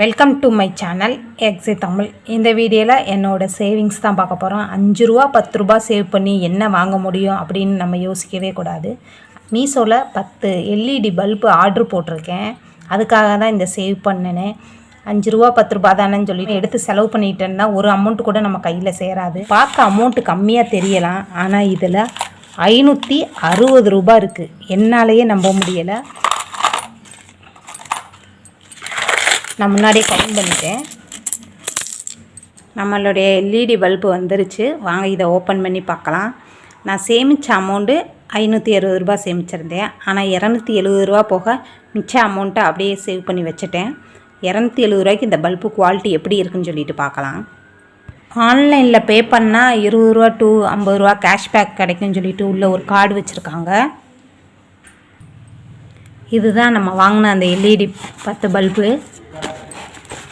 Welcome to my channel எக்ஸி தமிழ் இந்த வீடியோவில் என்னோட சேவிங்ஸ் தான் பார்க்க போகிறோம் அஞ்சு ரூபா பத்து ரூபா சேவ் பண்ணி என்ன வாங்க முடியும் அப்படின்னு நம்ம யோசிக்கவே கூடாது. மீஷோவில் பத்து எல்இடி பல்பு ஆர்டர் போட்டிருக்கேன். அதுக்காக தான் இந்த சேவ் பண்ணினேன் அஞ்சு ரூபா பத்து ரூபா தானேன்னு சொல்லி எடுத்து செலவு பண்ணிட்டேன்னா ஒரு அமௌண்ட் கூட நம்ம கையில் சேராது. பார்க்க அமௌண்ட்டு கம்மியாக தெரியலாம். ஆனால் இதில் ஐநூற்றி அறுபது ரூபா இருக்குது என்னாலேயே நம்ப முடியலை. நான் முன்னாடியே கவுண்ட் பண்ணிட்டேன். நம்மளுடைய எல்இடி பல்பு வந்துருச்சு. வாங்க இதை ஓப்பன் பண்ணி பார்க்கலாம். நான் சேமித்த அமௌண்ட்டு ஐநூற்றி அறுபது ரூபா சேமிச்சிருந்தேன். ஆனால் இரநூத்தி எழுபது ரூபா போக மிச்ச அமௌண்ட்டை அப்படியே சேவ் பண்ணி வச்சுட்டேன். இரநூத்தி எழுபது ரூபாய்க்கு இந்த பல்பு குவாலிட்டி எப்படி இருக்குன்னு சொல்லிட்டு பார்க்கலாம். ஆன்லைனில் பே பண்ணால் இருபது ரூபா டு ஐம்பது ரூபா கேஷ்பேக் கிடைக்கும்னு சொல்லிட்டு உள்ள ஒரு கார்டு வச்சுருக்காங்க. இதுதான் நம்ம வாங்கின அந்த எல்இடி பத்து பல்பு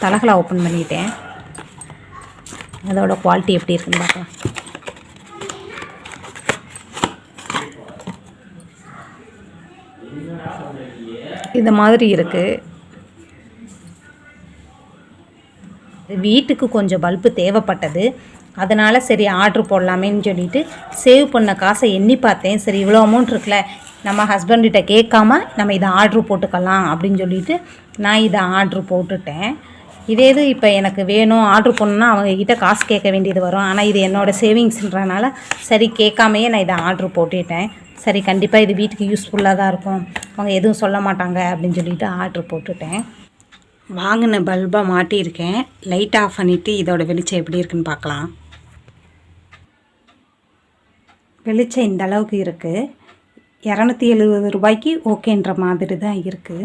தலகலா ஓப்பன் பண்ணிட்டேன். அதோட குவாலிட்டி எப்படி இருக்குன்னு பார்க்கலாம். இந்த மாதிரி இருக்குது வீட்டுக்கு கொஞ்சம் பல்பு தேவைப்பட்டது. அதனால் சரி ஆர்டர் போடலாமேன்னு சொல்லிட்டு சேவ் பண்ண காசை எண்ணி பார்த்தேன். சரி இவ்வளோ அமௌண்ட் இருக்குல்ல நம்ம ஹஸ்பண்ட்கிட்ட கேட்காம நம்ம இதை ஆர்டர் போட்டுக்கலாம் அப்படின்னு சொல்லிட்டு நான் இதை ஆர்டர் போட்டுட்டேன். இதே இது இப்போ எனக்கு வேணும் ஆர்டர் பண்ணணும்னா அவங்கக்கிட்ட காசு கேட்க வேண்டியது வரும். ஆனால் இது என்னோடய சேவிங்ஸ்ன்றனால சரி கேட்காமையே நான் இதை ஆர்டர் போட்டுட்டேன். சரி கண்டிப்பாக இது வீட்டுக்கு யூஸ்ஃபுல்லாக தான் இருக்கும். அவங்க எதுவும் சொல்ல மாட்டாங்க அப்படின்னு சொல்லிட்டு ஆர்டர் போட்டுட்டேன். வாங்கின பல்பை மாட்டியிருக்கேன். லைட் ஆஃப் பண்ணிவிட்டு இதோட வெளிச்சம் எப்படி இருக்குன்னு பார்க்கலாம். வெளிச்சம் இந்த அளவுக்கு இருக்குது இரநூத்தி எழுபது ரூபாய்க்கு ஓகேன்ற மாதிரி தான் இருக்குது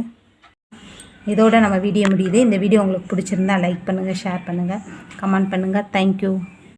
இதோட நம்ம வீடியோ முடியுது. இந்த வீடியோ உங்களுக்கு பிடிச்சிருந்தா லைக் பண்ணுங்கள் ஷேர் பண்ணுங்கள் கமெண்ட் பண்ணுங்கள் தேங்க்யூ